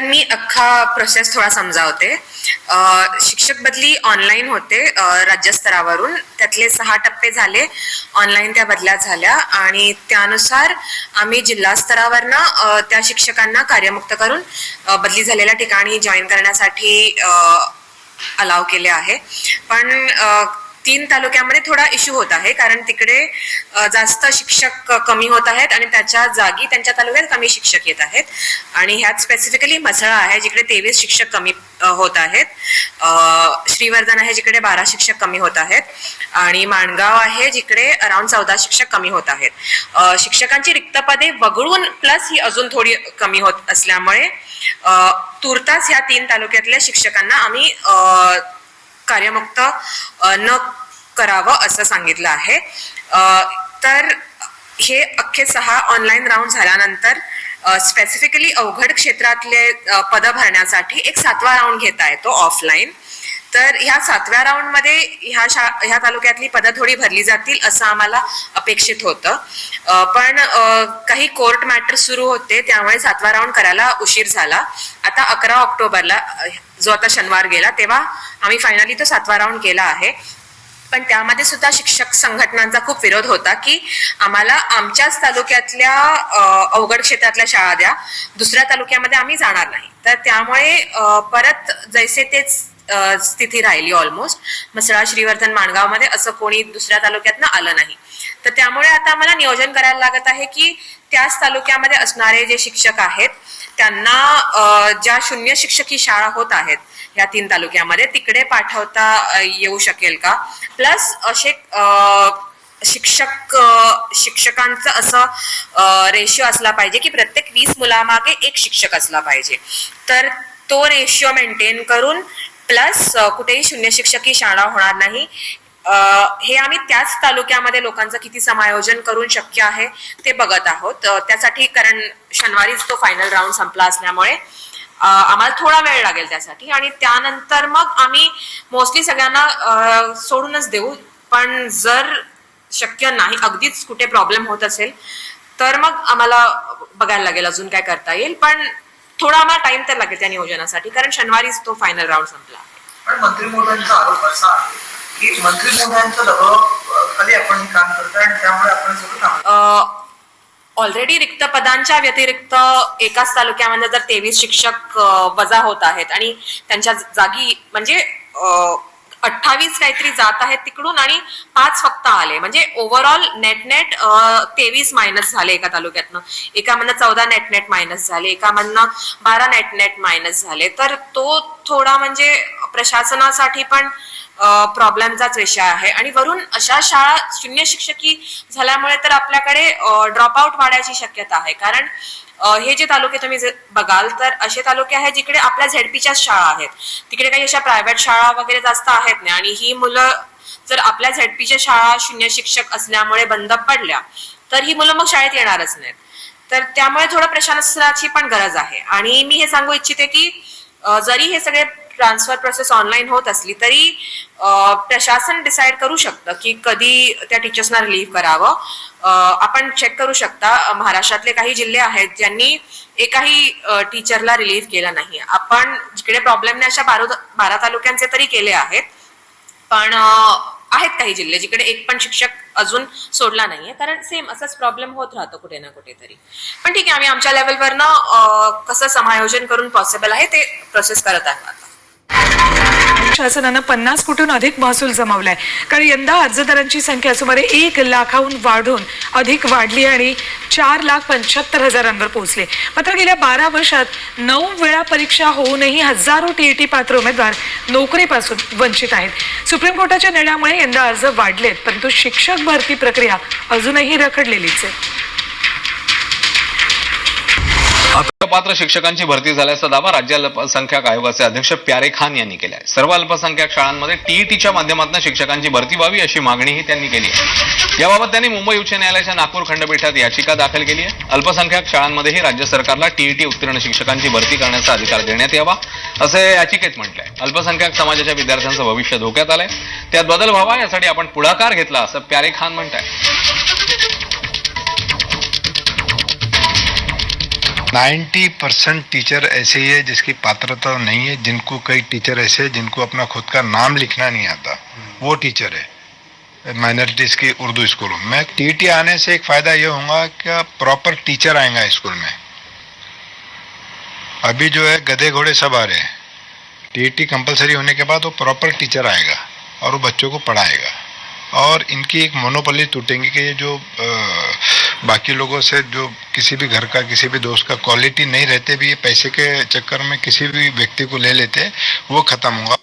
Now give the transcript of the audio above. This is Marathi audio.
पण मी अख्खा प्रोसेस थोडा समजावते. शिक्षक बदली ऑनलाईन होते राज्यस्तरावरून त्यातले सहा टप्पे झाले ऑनलाईन त्या बदल्या झाल्या आणि त्यानुसार आम्ही जिल्हा स्तरावरनं त्या शिक्षकांना कार्यमुक्त करून बदली झालेल्या ठिकाणी जॉईन करण्यासाठी अलाव केले आहे. पण तीन तालुक्यामध्ये थोडा इश्यू होत आहे. कारण तिकडे जास्त शिक्षक कमी होत आहेत आणि त्याच्या जागी त्यांच्या तालुक्यात कमी शिक्षक येत आहेत. आणि ह्यात स्पेसिफिकली मसळा आहे जिकडे तेवीस शिक्षक कमी होत आहेत. श्रीवर्धन आहे जिकडे बारा शिक्षक कमी होत आहेत. आणि माणगाव आहे जिकडे अराउंड चौदा शिक्षक कमी होत आहेत. शिक्षकांची रिक्त पदे वगळून प्लस ही अजून थोडी कमी होत असल्यामुळे तुर्तास ह्या तीन तालुक्यातल्या शिक्षकांना आम्ही कार्यमुक्त न करावं असं सांगितलं आहे. तर हे अख्खे सहा ऑनलाईन राऊंड झाल्यानंतर स्पेसिफिकली अवघड क्षेत्रातले पद पदं भरण्यासाठी एक सातवा राऊंड घेता येतो ऑफलाईन तर ह्या सातव्या राऊंडमध्ये ह्या शा ह्या तालुक्यातली पदं थोडी भरली जातील असं आम्हाला अपेक्षित होतं. पण काही कोर्ट मॅटर सुरू होते त्यामुळे सातवा राऊंड करायला उशीर झाला. आता अकरा ऑक्टोबरला जो आता शनिवार गेला तेव्हा आम्ही फायनली तो सातवा राऊंड केला आहे. पण त्यामध्ये सुद्धा शिक्षक संघटनांचा खूप विरोध होता की आम्हाला आमच्याच तालुक्यातल्या अवघड क्षेत्रातल्या शाळा द्या दुसऱ्या तालुक्यामध्ये आम्ही जाणार नाही. तर त्यामुळे परत जैसे तेच स्थिती राहिली ऑलमोस्ट मसळा श्रीवर्धन माणगावमध्ये असं कोणी दुसऱ्या तालुक्यातनं आलं नाही. तर त्यामुळे आता आम्हाला नियोजन करायला लागत आहे की त्याच तालुक्यामध्ये असणारे जे शिक्षक आहेत त्यांना ज्या शून्य शिक्षकी शाळा होत आहेत या तीन तालुक्यामध्ये तिकडे पाठवता येऊ शकेल का? प्लस असे शिक्षक शिक्षकांचं असं रेशिओ असला पाहिजे की प्रत्येक वीस मुलामागे एक शिक्षक असला पाहिजे. तर तो रेशिओ मेंटेन करून प्लस कुठेही शून्य शिक्षकी शाळा होणार नाही. हे आम्ही त्याच तालुक्यामध्ये लोकांचं किती समायोजन करून शक्य आहे ते बघत आहोत. त्यासाठी कारण शनिवारीच तो फायनल राऊंड संपला असल्यामुळे आम्हाला थोडा वेळ लागेल त्यासाठी. आणि त्यानंतर मग आम्ही मोस्टली सगळ्यांना सोडूनच देऊ. पण जर शक्य नाही अगदीच कुठे प्रॉब्लेम होत असेल तर मग आम्हाला बघायला लागेल अजून काय करता येईल. पण थोडा आम्हाला टाइम तर लागेल त्या नियोजनासाठी कारण शनिवारीच तो फायनल राऊंड संपला. पण मंत्री आरोप असा आहे की मंत्री महोदयांचं दबाव खाली आपण काम आणि त्यामुळे आपण सगळं काम ऑलरेडी रिक्त पदांच्या व्यतिरिक्त एकाच तालुक्यामध्ये जर तेवीस शिक्षक वजा होत आहेत आणि त्यांच्या जागी म्हणजे अठ्ठावीस काहीतरी जात आहेत तिकडून आणि पाच फक्त आले. म्हणजे ओव्हरऑल नेट नेट तेवीस मायनस झाले एका तालुक्यातनं. म्हणणं चौदा नेट नेट मायनस झाले एका म्हणणं बारा नेट नेट मायनस झाले. तर तो थोडा म्हणजे प्रशासनासाठी पण प्रॉब्लेमचाच विषय आहे. आणि वरून अशा शाळा शून्य शिक्षकी झाल्यामुळे तर आपल्याकडे ड्रॉपआउट वाढायची शक्यता आहे. कारण हे जे तालुके तुम्ही बघाल तर असे तालुके आहेत जिकडे आपल्या झेडपीच्याच शाळा आहेत. तिकडे काही अशा प्रायव्हेट शाळा वगैरे जास्त आहेत नाही. आणि ही मुलं जर आपल्या झेडपीच्या शाळा शून्य शिक्षक असल्यामुळे बंद पडल्या तर ही मुलं मग शाळेत येणारच नाहीत. तर त्यामुळे थोडं प्रशासनाची पण गरज आहे. आणि मी हे सांगू इच्छिते की जरी हे सगळे ट्रान्सफर प्रोसेस ऑनलाईन होत असली तरी प्रशासन डिसाईड करू शकतं की कधी त्या टीचर्सना रिलीव्ह करावं. आपण चेक करू शकता महाराष्ट्रातले काही जिल्हे आहेत ज्यांनी एकाही टीचरला रिलीव्ह केला नाही. आपण जिकडे प्रॉब्लेम नाही अशा बारा बारा तालुक्यांचे तरी केले आहेत पण आहेत काही जिल्हे जिकडे एक पण शिक्षक अजून सोडला नाहीये. कारण सेम असाच प्रॉब्लेम होत राहतो कुठे ना कुठेतरी. पण ठीक आहे आम्ही आमच्या लेवलवरनं कसं समायोजन करून पॉसिबल आहे ते प्रोसेस करत आहोत आता. शासनानं पन्नास कोटीहून अधिक महसूल जमावलाय. कारण यंदा अर्जदारांची संख्या सुमारे एक लाखाहून वाढून अधिक वाढली आणि चार लाख पंच्याहत्तर हजारांवर पोहोचले. मात्र गेल्या बारा वर्षात नऊ वेळा परीक्षा होऊनही हजारो टीईटी पात्र उमेदवार नोकरीपासून वंचित आहेत. सुप्रीम कोर्टाच्या निर्णयामुळे यंदा अर्ज वाढलेत परंतु शिक्षक भरती प्रक्रिया अजूनही रखडलेलीच आहे. पात्र शिक्षकांची भरती झाल्याचा दावा राज्य अल्पसंख्याक आयोगाचे अध्यक्ष प्यारे खान यांनी केला आहे सर्व अल्पसंख्याक शाळांमध्ये टीईटीच्या माध्यमातून शिक्षकांची भरती व्हावी अशी मागणीही त्यांनी केली आहे. याबाबत त्यांनी मुंबई उच्च न्यायालयाच्या नागपूर खंडपीठात याचिका दाखल केली आहे. अल्पसंख्याक शाळांमध्येही राज्य सरकारला टीईटी उत्तीर्ण शिक्षकांची भरती करण्याचा अधिकार देण्यात यावा असे याचिकेत म्हटलंय. अल्पसंख्याक समाजाच्या विद्यार्थ्यांचं भविष्य धोक्यात आलंय. त्यात बदल व्हावा यासाठी आपण पुढाकार घेतला असं प्यारे खान म्हणताय. नाइन्टी परसेंट टीचर ऐसे ही है जिसकी पात्रता नहीं है जिनको कई टीचर ऐसे हैं जिनको अपना खुद का नाम लिखना नहीं आता। वो टीचर है माइनॉरिटीज की उर्दू स्कूलों में। टीटी आने से एक फ़ायदा ये होगा कि प्रॉपर टीचर आएगा स्कूल में। अभी जो है गधे घोड़े सब आ रहे हैं। टीटी कंपलसरी होने के बाद वो प्रॉपर टीचर आएगा और वो बच्चों को पढ़ाएगा। और इनकी एक मोनोपली टूटेंगी कि ये जो अ, बाकी लोगों से जो किसी भी घर का किसी भी दोस्त का क्वालिटी नहीं रहते भी ये पैसे के चक्कर में किसी भी व्यक्ति को ले लेते वो खत्म होगा।